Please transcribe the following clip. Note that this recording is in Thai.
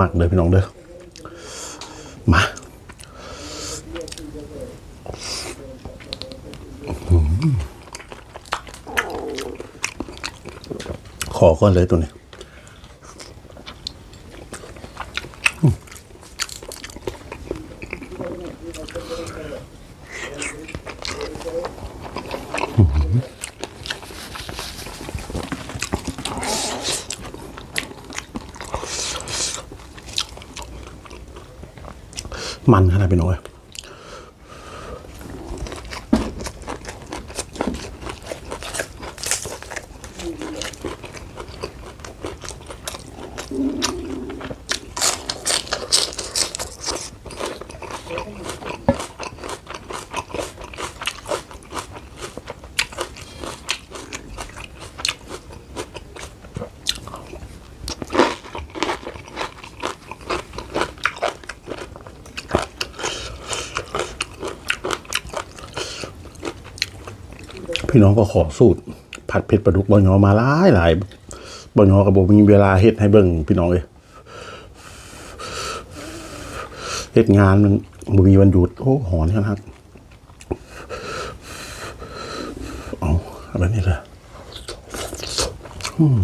มากเลยพี่น้องเด้อมาขอก่อนเลยตัวนี้ มันขนาดไปหน่องเอ้ย พี่น้องก็ขอสูตรผัดเผ็ดปลาดุกบอยอมาหลายหลายบอยอกับผมมีเวลาเฮ็ดให้เบิ่งพี่น้องเลยเฮ็ดงานมันบ่มีวันหยุดโอ้หอนครับเอาเอาแบบนี้เลยอืม